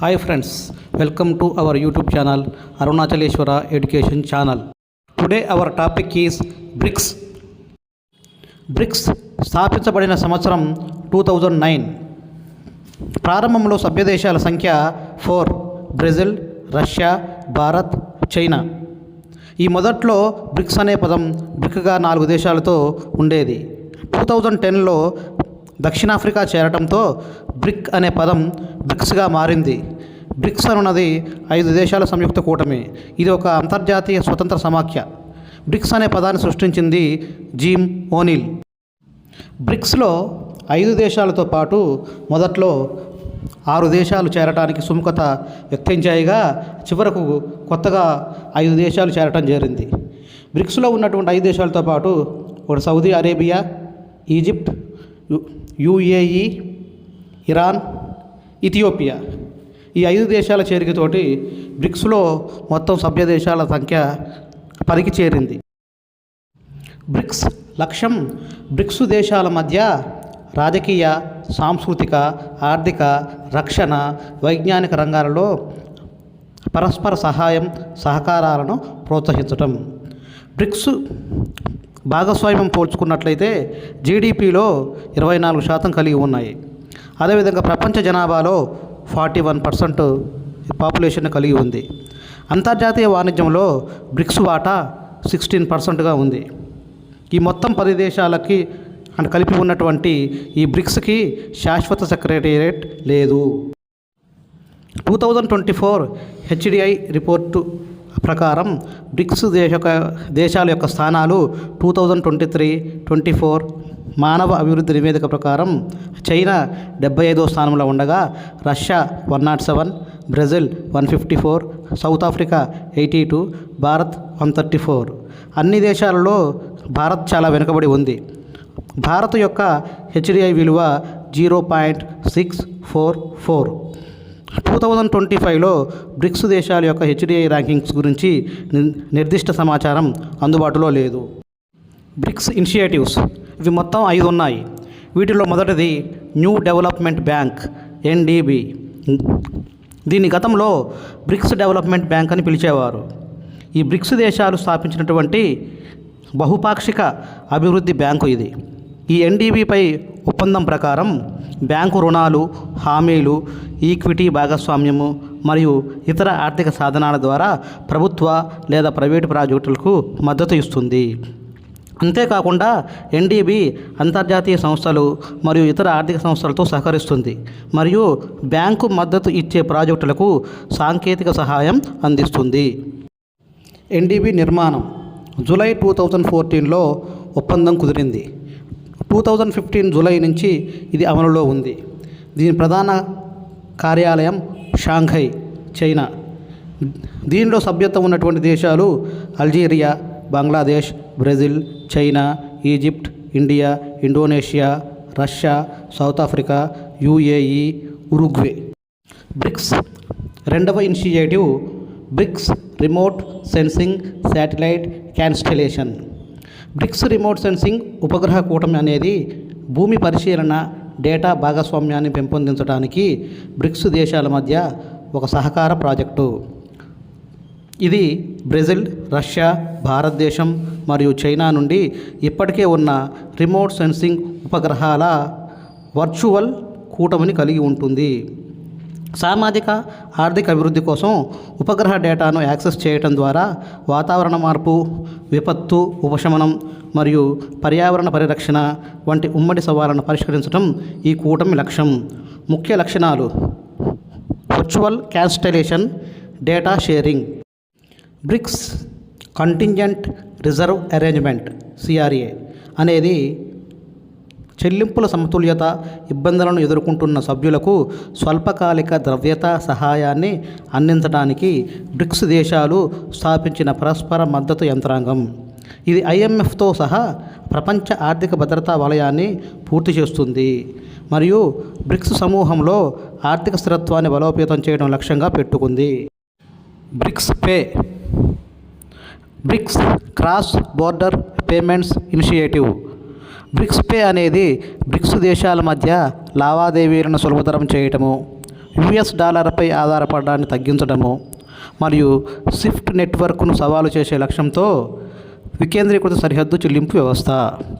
Hi friends welcome to our YouTube channel Arunachaleshwara education channel today our topic is BRICS BRICS స్థాపించబడిన సంవత్సరం two thousand nine ప్రారంభంలో సభ్యదేశాల సంఖ్య four Brazil Russia Bharat China. ఈ మొదట్లో bricks అనే పదం బ్రిక్గా నాలుగు దేశాలతో ఉండేది. టూ థౌజండ్ టెన్లో దక్షిణాఫ్రికా చేరటంతో బ్రిక్ అనే పదం బ్రిక్స్గా మారింది. బ్రిక్స్ అనున్నది ఐదు దేశాల సంయుక్త కూటమి. ఇది ఒక అంతర్జాతీయ స్వతంత్ర సమాఖ్య. బ్రిక్స్ అనే పదాన్ని సృష్టించింది జీమ్ ఓనిల్. బ్రిక్స్లో ఐదు దేశాలతో పాటు మొదట్లో ఆరు దేశాలు చేరటానికి సుముఖత వ్యక్తించాయిగా చివరకు కొత్తగా ఐదు దేశాలు చేరటం జరిగింది. బ్రిక్స్లో ఉన్నటువంటి ఐదు దేశాలతో పాటు ఒకటి Saudi Arabia Egypt U- UAE Iran Ethiopia ఈ ఐదు దేశాల చేరికతోటి బ్రిక్స్లో మొత్తం సభ్య దేశాల సంఖ్య పదికి చేరింది. బ్రిక్స్ లక్ష్యం బ్రిక్స్ దేశాల మధ్య రాజకీయ సాంస్కృతిక ఆర్థిక రక్షణ వైజ్ఞానిక రంగాలలో పరస్పర సహాయం సహకారాలను ప్రోత్సహించటం. బ్రిక్స్ భాగస్వామ్యం పోల్చుకున్నట్లయితే జీడిపిలో ఇరవై నాలుగు శాతం కలిగి ఉన్నాయి. అదేవిధంగా ప్రపంచ జనాభాలో ఫార్టీ వన్ పర్సెంట్ పాపులేషన్ కలిగి ఉంది. అంతర్జాతీయ వాణిజ్యంలో బ్రిక్స్ వాటా సిక్స్టీన్ పర్సెంట్గా ఉంది. ఈ మొత్తం పది దేశాలకి అంటే కలిపి ఉన్నటువంటి ఈ బ్రిక్స్కి శాశ్వత సెక్రటేరియట్ లేదు. Two thousand twenty four HDI report ప్రకారం బ్రిక్స్ దేశ దేశాల యొక్క స్థానాలు two thousand twenty three twenty four మానవ అభివృద్ధి నివేదిక ప్రకారం చైనా డెబ్బై ఐదో స్థానంలో ఉండగా Russia one nought seven Brazil one fifty four South Africa eighty two Bharat one thirty four అన్ని దేశాలలో భారత్ చాలా వెనుకబడి ఉంది. భారత్ యొక్క హెచ్డిఐ విలువ zero point six four four two thousand twenty ఫైవ్లో బ్రిక్స్ దేశాల యొక్క హెచ్డిఐ ర్యాంకింగ్స్ గురించి ని- నిర్దిష్ట సమాచారం అందుబాటులో లేదు. బ్రిక్స్ ఇనిషియేటివ్స్ ఇవి మొత్తం ఐదు ఉన్నాయి వీటిలో మొదటిది న్యూ డెవలప్మెంట్ బ్యాంక్ ఎన్డిబి దీని గతంలో బ్రిక్స్ డెవలప్మెంట్ బ్యాంక్ అని పిలిచేవారు. ఈ బ్రిక్స్ దేశాలు స్థాపించినటువంటి బహుపాక్షిక అభివృద్ధి బ్యాంకు ఇది. ఈ ఎన్డీబీపై ఒప్పందం ప్రకారం బ్యాంకు రుణాలు హామీలు ఈక్విటీ భాగస్వామ్యము మరియు ఇతర ఆర్థిక సాధనాల ద్వారా ప్రభుత్వ లేదా ప్రైవేటు ప్రాజెక్టులకు మద్దతు ఇస్తుంది. అంతేకాకుండా ఎన్డీబీ అంతర్జాతీయ సంస్థలు మరియు ఇతర ఆర్థిక సంస్థలతో సహకరిస్తుంది మరియు బ్యాంకు మద్దతు ఇచ్చే ప్రాజెక్టులకు సాంకేతిక సహాయం అందిస్తుంది. ఎన్డీబీ నిర్మాణం జూలై టూ థౌజండ్ ఫోర్టీన్లో ఒప్పందం కుదిరింది. టూ థౌజండ్ ఫిఫ్టీన్ జూలై నుంచి ఇది అమలులో ఉంది. దీని ప్రధాన కార్యాలయం షాంఘై చైనా. దీనిలో సభ్యత్వం ఉన్నటువంటి దేశాలు Algeria Bangladesh Brazil China Egypt India Indonesia Russia South Africa UAE Uruguay. BRICS రెండవ initiative BRICS remote sensing satellite constellation BRICS remote sensing ఉపగ్రహ కూటమి అనేది భూమి పరిశీలన డేటా భాగస్వామ్యాన్ని పెంపొందించడానికి బ్రిక్స్ దేశాల మధ్య ఒక సహకార ప్రాజెక్టు. ఇది బ్రెజిల్ రష్యా భారతదేశం మరియు చైనా నుండి ఇప్పటికే ఉన్న రిమోట్ సెన్సింగ్ ఉపగ్రహాల వర్చువల్ కూటమిని కలిగి ఉంటుంది. సామాజిక ఆర్థిక అభివృద్ధి కోసం ఉపగ్రహ డేటాను యాక్సెస్ చేయటం ద్వారా వాతావరణ మార్పు విపత్తు ఉపశమనం మరియు పర్యావరణ పరిరక్షణ వంటి ఉమ్మడి సవాళ్ళను పరిష్కరించడం ఈ కూటమి లక్ష్యం. ముఖ్య లక్షణాలు. Virtual constellation data sharing. BRICS contingent reserve arrangement CRA అనేది చెల్లింపుల సమతుల్యత ఇబ్బందులను ఎదుర్కొంటున్న సభ్యులకు స్వల్పకాలిక ద్రవ్యత సహాయాన్ని అందించడానికి బ్రిక్స్ దేశాలు స్థాపించిన పరస్పర మద్దతు యంత్రాంగం. ఇది ఐఎంఎఫ్తో సహా ప్రపంచ ఆర్థిక భద్రతా వలయాన్ని పూర్తి చేస్తుంది. మరియు బ్రిక్స్ సమూహంలో ఆర్థిక స్థిరత్వాన్ని బలోపేతం చేయడం లక్ష్యంగా పెట్టుకుంది. BRICS pay BRICS cross border payments initiative BRICS pay అనేది బ్రిక్స్ దేశాల మధ్య లావాదేవీలను సులభతరం చేయటము యుఎస్ డాలర్పై ఆధారపడడాన్ని తగ్గించడము మరియు స్విఫ్ట్ నెట్వర్క్ను సవాలు చేసే లక్ష్యంతో వికేంద్రీకృత సరిహద్దు చెల్లింపు వ్యవస్థ.